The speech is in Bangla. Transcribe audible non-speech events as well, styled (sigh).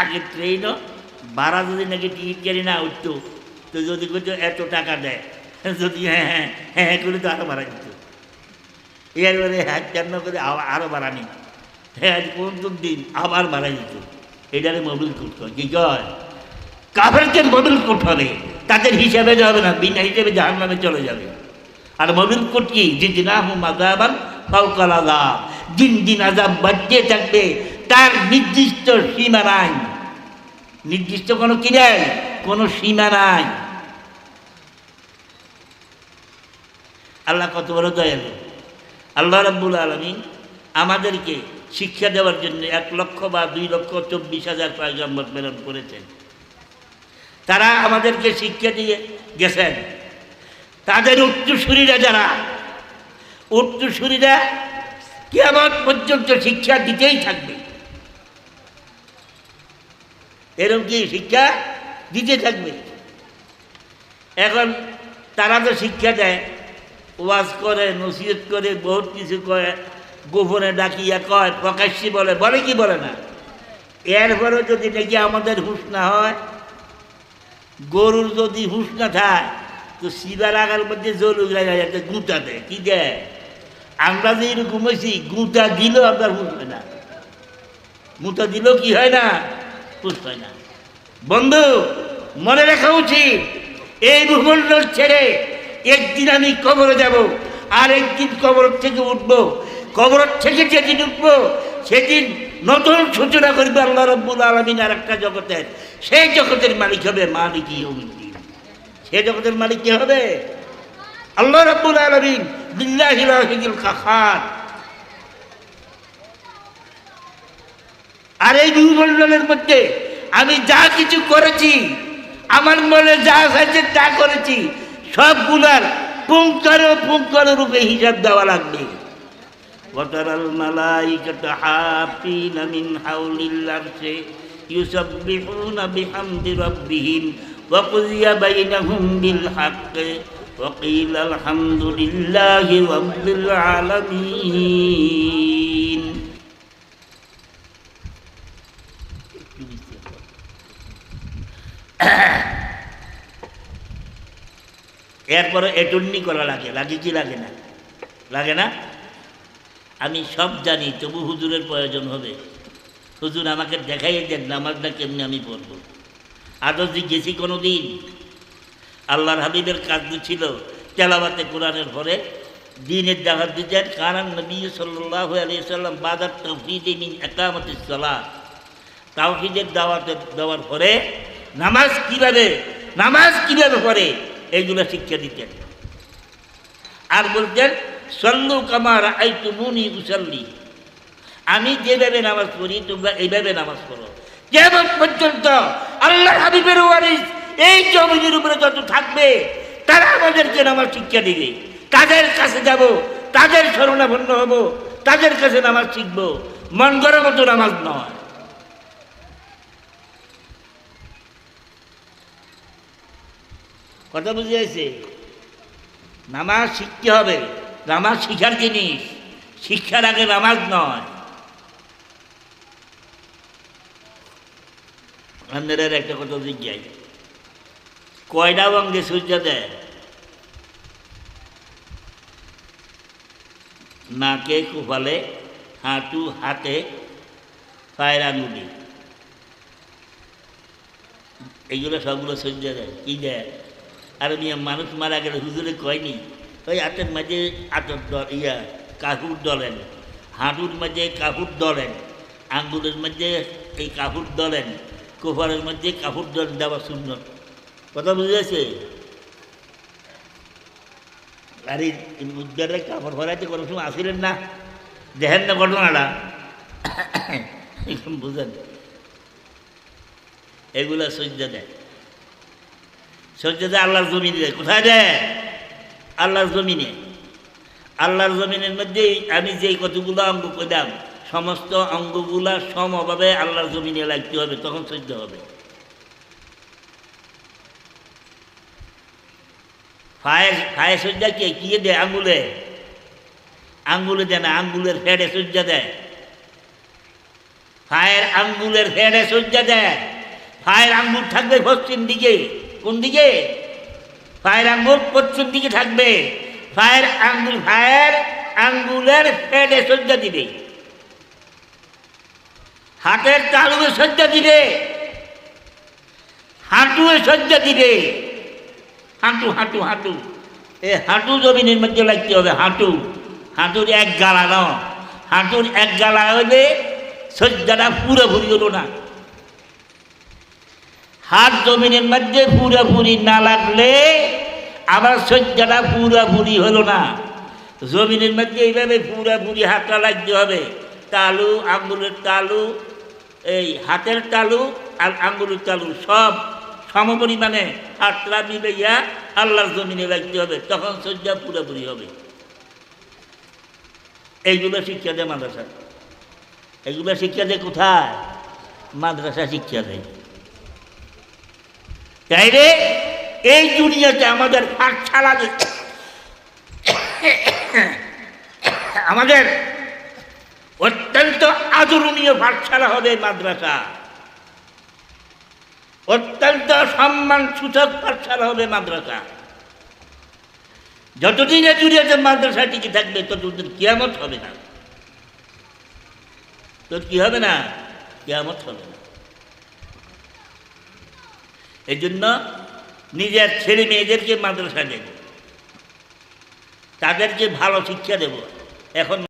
আগে ট্রেনও ভাড়া যদি নাকি টিকিট কেটে না উঠতো তো যদি করতো এত টাকা দেয় যদি হ্যাঁ হ্যাঁ হ্যাঁ হ্যাঁ করে তো আরও ভাড়া দিত। এরপরে হ্যাঁ কেন করে আবার আরও ভাড়া নিত। হ্যাঁ পঞ্চম দিন আবার ভাড়া দিত। এটারে মোবিল কোট কয়। কি কয়? কাফেরকে মোবিল কোট হবে। তাদের হিসাবে যাবে না, বিনা হিসাবে জাহান নামে চলে যাবে। আর মোবিল কোট কি? যে দিনা হুম আজাবান ফলকল আজাব দিন দিন আজাব বাড়তে থাকবে। তার নির্দিষ্ট সীমা নাই। নির্দিষ্ট কোনো কি নেই? কোনো সীমা নাই। আল্লাহ কত বড় দয়ালু। আল্লাহ রাব্বুল আলমী আমাদেরকে শিক্ষা দেওয়ার জন্য এক লক্ষ বা দুই লক্ষ চব্বিশ হাজার পয়গম্বর প্রেরণ করেছেন। তারা আমাদেরকে শিক্ষা দিয়ে গেছেন। তাদের উচ্চসূরীরা যারা উচ্চসূরীরা কেমন পর্যন্ত শিক্ষা দিতেই থাকবে। এরকম কি শিক্ষা? দিতে থাকবে। এখন তারা তো শিক্ষা দেয়। ওয়াজ করে, নসিহত করে, বহুত কিছু করে, গোপনে ডাকিয়া কয়, প্রকাশ্যে বলে বলে কি বলে না? এরপরেও যদি নাকি আমাদের হুঁশ না হয়, গরুর যদি হুঁশ না থাকে, তো শিবার আগার মধ্যে জলু একটা গুঁতা দেয়। কি দেয়? আমরা যে এরকম হয়েছি, গুঁতা দিলেও আপনার হুঁশ হয় না। গুঁতা দিলেও কি হয় না? হুঁশ হয় না। বন্ধু, মনে রাখা উচিত, এই ভূমণ্ডল ছেড়ে একদিন আমি কবরে যাব, আর একদিন কবর থেকে উঠব। কবর থেকে যেদিন উঠব, সেদিন নতুন সূচনা করবে আল্লাহ রব্বুল আলমিন আর একটা জগতের। সেই জগতের মালিক হবে মালিক ইয়মিদ্দিন সে জগতের মালিক কে হবে? আল্লাহ রব্বুল আলমিন। বিল্লাহিল আর এই ভূমণ্ডলের মধ্যে আমি যা কিছু করেছি আমার মনে যা আছে তা করেছি সবগুলার পুঙ্কার পুঙ্কার রূপে হিসাব দেওয়া লাগবে وترى الملائكة حافين من حول العرش يسبحون بحمد ربهم وقضي بينهم بالحق وقيل الحمد لله رب العالمين (coughs) এরপরে এটুন্নি করা লাগে লাগে কি লাগে না? লাগে না? আমি সব জানি, তবু হুজুরের প্রয়োজন হবে। হুজুর আমাকে দেখাই দেন, নামাজটা কেমনি আমি পড়ব? আদৌ গেছি কোনো দিন আল্লাহর হাবিবের কাজ ছিল তেলাবাতে কোরআনের পরে দিনের দাওয়াত দিতেন কারণ নবী সাল্লাহ আলী সাল্লাম বাজার তৌহিদে মিন একামতি তাওহিদের দাওয়াতে দেওয়ার পরে নামাজ কীভাবে নামাজ কীভাবে পড়ে, এইগুলো শিক্ষা দিতেন। আর বলতেন, সল্লু কামার আই তুমুনি উসাল্লি। আমি যেভাবে নামাজ পড়ি, তোমরা এইভাবে নামাজ পড়ো। যেমন পর্যন্ত আল্লাহ হাবিবের ওয়ারিস এই জমিনের উপরে যত থাকবে, তারা আমাদেরকে নামাজ শিক্ষা দিবে। তাদের কাছে যাব, তাদের শরণাপন্ন হব, তাদের কাছে নামাজ শিখব। মন করার মতো নামাজ নয়। কথা বুঝে যাচ্ছে নামাজ শিখতে হবে। নামাজ শিখার জিনিস। শিক্ষার আগে নামাজ নয়। আপনাদের একটা কথা জিজ্ঞাই কয়টা অঙ্গে সূর্য দেয়? নাকে কুফালে হাঁটু, হাতে, পায়ের আঙুলি এইগুলো সবগুলো সূর্য দেয়। কি দেয়? আর মিয়া মানুষ মারা গেলে, হুজুরে কয়নি? ওই হাতের মাঝে আতর ইয়া, কাহুর দলেন। হাঁটুর মাঝে কাহুর দলেন। আঙ্গুলের মধ্যে এই কাহুর দলেন। কোফারের মধ্যে কাহুর দল দেওয়া শূন্য কথা বুঝেছে আর এই উদ্ধারে কাপড় ভরাইতে কোনো সময় আসিলেন না? দেখেন না ঘটনাটা। (coughs) বুঝেন। এগুলা সহ্য দেয়। দেয় আল্লাহর জমিনে দেয় কোথায় দেয় আল্লাহর জমিনে। আল্লাহর জমিনের মধ্যে আমি যেই কতগুলো অঙ্গ কইলাম, সমস্ত অঙ্গগুলা সমভাবে আল্লাহর জমিনে লাগতে হবে, তখন সহ্য হবে। ফায়ে ফায়ে সজ্জা কে? কি দেয়? আঙ্গুলে। আঙ্গুলে দেয় না, আঙ্গুলের ফেডে সজ্জা দেয়। ফায়ের আঙ্গুলের ফেড়ে সজ্জা দেয়। ফায়ের আঙ্গুল থাকবে পশ্চিম দিকে। কোন দিকে? ফায়ের আঙ্গুল পশ্চিম দিকে থাকবে। ফায়ের আঙ্গুল ফায়ের আঙ্গুলের ফেড়ে সজ্জা দিবে। হাতের তালুয়ে সজ্জা দিবে। হাঁটুয়ে সজ্জা দিবে। হাঁটু হাঁটু হাঁটু। এ হাঁটু জমিনের মধ্যে লাগতে হবে, হাঁটু। হাঁটুর এক গালা ন হাঁটুর এক গালা হলে সজ্জাটা পুরোপুরি হলো না। হাত জমিনের মধ্যে পুরোপুরি না লাগলে আবার সজ্জাটা পুরোপুরি হলো না। জমিনের মধ্যে এইভাবে পুরোপুরি হাতটা লাগতে হবে। তালু আঙ্গুলের তালু, এই হাতের তালু আর আঙ্গুলের তালু সব সমপরিমাণে হাতটা মিলাইয়া আল্লাহর জমিনে লাগতে হবে, তখন সজ্জা পুরোপুরি হবে। এইগুলো শিক্ষা দেয় মাদ্রাসা। এগুলো শিক্ষা দেয় কোথায়? মাদ্রাসা শিক্ষা দেয়। তাই রে? এই দুনিয়াতে আমাদের পাঠশালা যে- আমাদের অত্যন্ত আদরণীয় পাঠশালা হবে মাদ্রাসা। অত্যন্ত সম্মান সূচক পাঠশালা হবে মাদ্রাসা। যতদিন এ দুনিয়াতে মাদ্রাসা টিকে থাকবে, ততদিন কিয়ামত হবে না। তোর কি হবে না? কিয়ামত হবে না। এই জন্য নিজের ছেলে মেয়েদেরকে মাদ্রাসা দেব। তাদেরকে ভালো শিক্ষা দেব। এখন